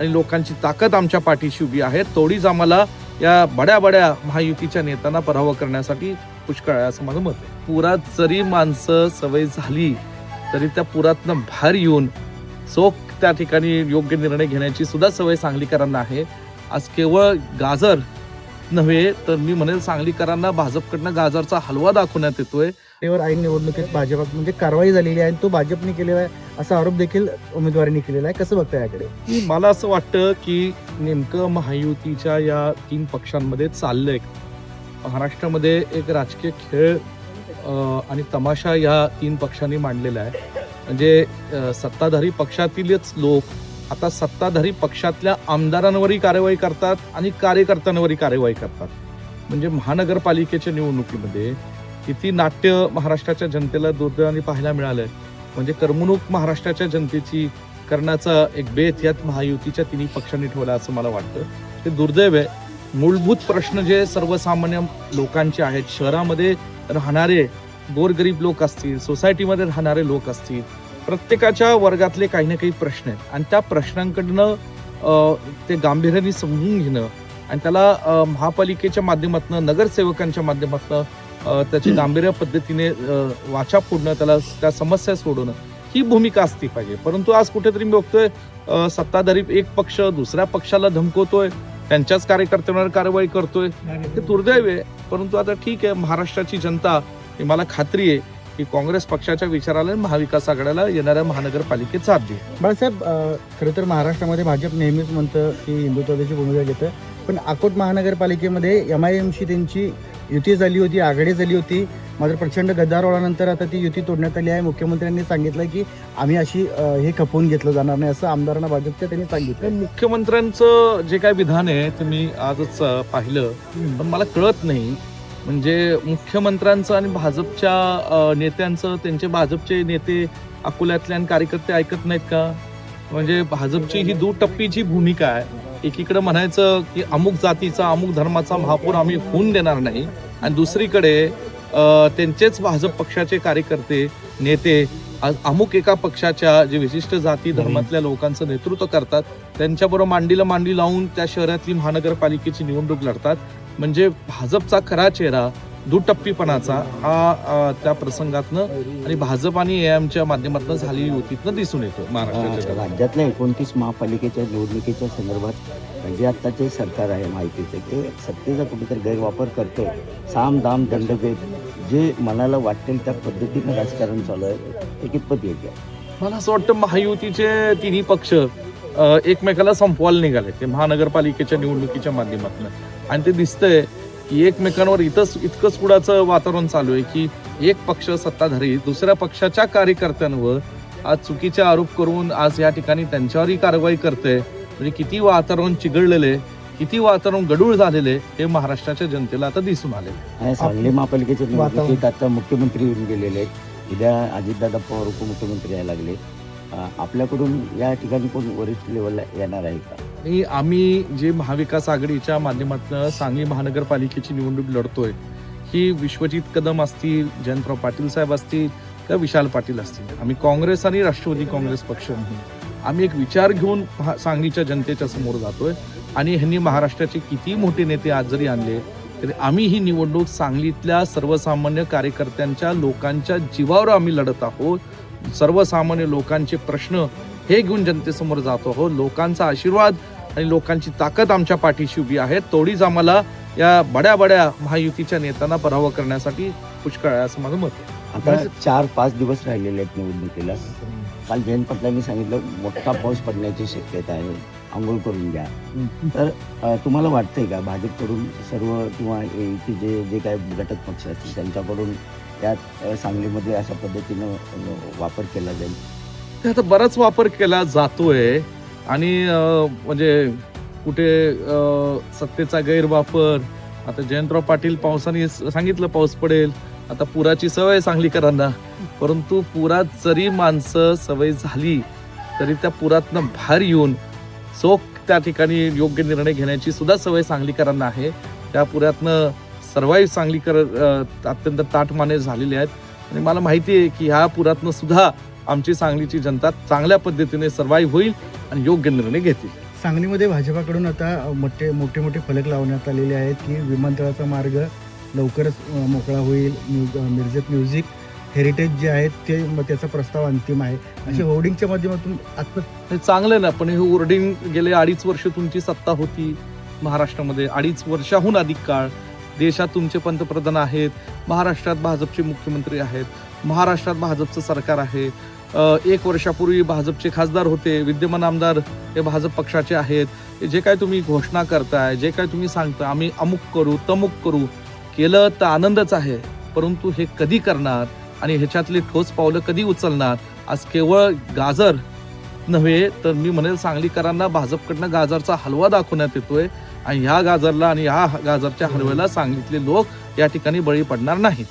आणि लोकांची ताकद आमच्या पाठीशी उभी आहे. तेवढीच आम्हाला या बड्या बड्या महायुतीच्या नेत्यांना पराभव करण्यासाठी पुष्कळ आहे असं माझं मत आहे. पुरात जरी माणसं सवय झाली तरी त्या पुरातनं बाहेर येऊन चोख त्या ठिकाणी योग्य निर्णय घेण्याची सुद्धा सवय सांगलीकरांना आहे. आज केवळ गाजर नव्हे तर मी म्हणेल सांगलीकरांना भाजपकडनं गाजरचा हलवा दाखवण्यात येतोय. त्यावर ऐन निवडणुकीत भाजपात म्हणजे कारवाई झालेली आहे आणि तो भाजपने केलेला आहे असा आरोप देखील उमेदवारांनी केलेला आहे. कसं बघता याकडे? मला असं वाटतं की नेमकं महायुतीच्या या तीन पक्षांमध्ये चाललंय. महाराष्ट्रामध्ये एक राजकीय खेळ आणि तमाशा या तीन पक्षांनी मांडलेला आहे. म्हणजे सत्ताधारी पक्षातीलच लोक आता सत्ताधारी पक्षातल्या आमदारांवरही कारवाई करतात आणि कार्यकर्त्यांवरही कारवाई करतात. म्हणजे महानगरपालिकेच्या निवडणुकीमध्ये किती नाट्य महाराष्ट्राच्या जनतेला दुर्दैवाने पाहायला मिळालंय. म्हणजे करमणूक महाराष्ट्राच्या जनतेची करण्याचा एक बेत यात महायुतीच्या तिन्ही पक्षांनी ठेवला असं मला वाटतं. ते दुर्दैव आहे. मूलभूत प्रश्न जे सर्वसामान्य लोकांचे आहेत शहरामध्ये राहणारे गोरगरीब लोक असतील सोसायटीमध्ये राहणारे लोक असतील प्रत्येकाच्या वर्गातले काही ना काही प्रश्न आहेत. आणि त्या प्रश्नांकडनं ते गांभीर्याने समजून घेणं आणि त्याला महापालिकेच्या माध्यमातून नगरसेवकांच्या माध्यमातून त्याची गांभीर्य पद्धतीने वाचा फोडणं त्याला त्या समस्या सोडवणं ही भूमिका असती पाहिजे. परंतु आज कुठेतरी मी बघतोय सत्ताधारी एक पक्ष दुसऱ्या पक्षाला धमकवतोय त्यांच्याच कार्यकर्त्यांवर कारवाई करतोय. हे दुर्दैव आहे. परंतु आता ठीक आहे महाराष्ट्राची जनता ही मला खात्री आहे की काँग्रेस पक्षाच्या विचाराला महाविकास आघाड्याला येणाऱ्या महानगरपालिकेत साथ देईल. बाळासाहेब खरं तर महाराष्ट्रामध्ये भाजप नेहमीच म्हणतं की हिंदुत्वाची भूमिका घेतं. पण अकोट महानगरपालिकेमध्ये एम आय एमशी त्यांची युती झाली होती आघाडी झाली होती. मात्र प्रचंड गद्दारोळानंतर आता ती युती तोडण्यात आली आहे. मुख्यमंत्र्यांनी सांगितलं की आम्ही अशी हे खपवून घेतलं जाणार नाही असं आमदारांना भाजपच्या त्यांनी सांगितलं. मुख्यमंत्र्यांचं जे काय विधान आहे ते मी आजच पाहिलं. पण मला कळत नाही म्हणजे मुख्यमंत्र्यांचं आणि भाजपच्या नेत्यांचं त्यांचे भाजपचे नेते अकोल्यातले आणि कार्यकर्ते ऐकत नाहीत का? म्हणजे भाजपची ही दुटप्पीची भूमिका आहे. एकीकडे म्हणायचं की अमुक जातीचा अमुक धर्माचा महापौर आम्ही होऊन देणार नाही. आणि दुसरीकडे त्यांचेच भाजप पक्षाचे कार्यकर्ते नेते आज अमुक एका पक्षाच्या जे विशिष्ट जाती धर्मातल्या लोकांचं नेतृत्व करतात त्यांच्याबरोबर मांडीला मांडी लावून त्या शहरातली महानगरपालिकेची निवडणूक लढतात. म्हणजे भाजपचा खरा चेहरा दुटप्पीपणाचा हा त्या प्रसंगातनं आणि भाजप आणि एमच्या माध्यमातून झालेली युतीतनं दिसून येतो महाराष्ट्राच्या. राज्यातल्या एकोणतीस महापालिकेच्या निवडणुकीच्या संदर्भात जे आत्ताचे सरकार आहे माहितीचं ते सत्तेचा कुठेतरी गैरवापर करतोय साम दाम दंडभेद जे मनाला वाटेल त्या पद्धतीनं राजकारण चालू आहे ते कितपत योग्य आहे मला असं वाटतं महायुतीचे तिन्ही पक्ष एकमेकाला संपवायला निघाले. ते महानगरपालिकेच्या निवडणुकीच्या माध्यमातून. आणि ते दिसतंय की एकमेकांवर इथंच इतकंच कुडाचं वातावरण चालू आहे की एक पक्ष सत्ताधारी दुसऱ्या पक्षाच्या कार्यकर्त्यांवर आज चुकीचे आरोप करून आज या ठिकाणी त्यांच्यावरही कारवाई करते म्हणजे किती वातावरण चिघळलेले किती वातावरण गडूळ झालेले हे महाराष्ट्राच्या जनतेला आता दिसून आले सांगली. निवडणुकीत आता मुख्यमंत्री येऊन गेलेले आहेत. उद्या अजितदादा पवार उपमुख्यमंत्री यायला लागले. आपल्याकडून या ठिकाणी कोण वरिष्ठ लेवलला येणार आहे का? आणि आम्ही जे महाविकास आघाडीच्या माध्यमातून सांगली महानगरपालिकेची निवडणूक लढतोय ही विश्वजित कदम असतील जयंतराव पाटील साहेब असतील किंवा विशाल पाटील असतील. आम्ही काँग्रेस आणि राष्ट्रवादी काँग्रेस पक्ष म्हणून. आम्ही एक विचार घेऊन सांगलीच्या जनतेच्या समोर जातोय. आणि ह्यांनी महाराष्ट्राचे किती मोठे नेते आज जरी आणले तरी आम्ही ही निवडणूक सांगलीतल्या सर्वसामान्य कार्यकर्त्यांच्या लोकांच्या जीवावर आम्ही लढत आहोत. सर्वसामान्य लोकांचे प्रश्न हे घेऊन जनतेसमोर जातो हो लोकांचा आशीर्वाद आणि लोकांची ताकद आमच्या पाठीशी उभी आहे. तोडीच आम्हाला या बड्या बड्या महायुतीच्या नेत्यांना पराभव करण्यासाठी पुष्कळ आहे असं माझं मत आहे. आता चार पाच दिवस राहिलेले आहेत निवडणुकीला. काल जयंत पाटलांनी सांगितलं मोठा पाऊस पडण्याची शक्यता आहे. आंघोळ करून घ्या. तर अ, तुम्हाला वाटतंय का? भाजपकडून सर्व किंवा जे जे काय घटक पक्ष असतील त्यांच्याकडून त्यात सांगलीमध्ये अशा पद्धतीनं वापर केला जाईल. ते आता बराच वापर केला जातोय आणि म्हणजे कुठे सत्तेचा गैरवापर आता जयंतराव पाटील पावसाने सांगितलं पाऊस पडेल आता पुराची सवय सांगलीकरांना. परंतु पुरात जरी माणसं सवय झाली तरी त्या पुरातनं बाहेर येऊन चोख त्या ठिकाणी योग्य निर्णय घेण्याची सुद्धा सवय सांगलीकरांना आहे. त्या पुरातनं सर्वाईव्ह सांगलीकर अं, अत्यंत ताटमाने झालेले आहेत. आणि मला माहिती आहे की ह्या पुरातनं सुद्धा आमची सांगलीची जनता चांगल्या पद्धतीने सर्वाईव्ह होईल आणि योग्य निर्णय घेतील. सांगलीमध्ये भाजपाकडून आता मोठे मोठे मोठे फलक लावण्यात आलेले आहेत की विमानतळाचा मार्ग लवकरच मोकळा होईल. म्यु- अ, मिरजेत म्युझिक हेरिटेज जे आहेत ते त्याचा प्रस्ताव अंतिम आहे. असे होर्डिंगच्या माध्यमातून आता हे चांगलं ना पण हे ओरडिंग गेले अडीच वर्ष तुमची सत्ता होती. महाराष्ट्रामध्ये अडीच वर्षाहून अधिक काळ देशात तुमचे पंतप्रधान आहेत महाराष्ट्रात भाजपचे मुख्यमंत्री आहेत महाराष्ट्रात भाजपचं सरकार आहे. एक वर्षापूर्वी भाजपचे खासदार होते विद्यमान आमदार हे भाजप पक्षाचे आहेत. जे काय तुम्ही घोषणा करताय जे काय तुम्ही सांगता आम्ही अमुक करू तमुक करू केलं तर आनंदच आहे. परंतु हे कधी करणार आणि ह्याच्यातली ठोस पावलं कधी उचलणार आज केवळ गाजर नव्हे तर मी म्हणेल सांगलीकरांना भाजपकडनं गाजरचा हलवा दाखवण्यात येतोय. आणि ह्या गाजरला आणि ह्या गाजरच्या हलव्याला सांगितले लोक या ठिकाणी बळी पडणार नाहीत.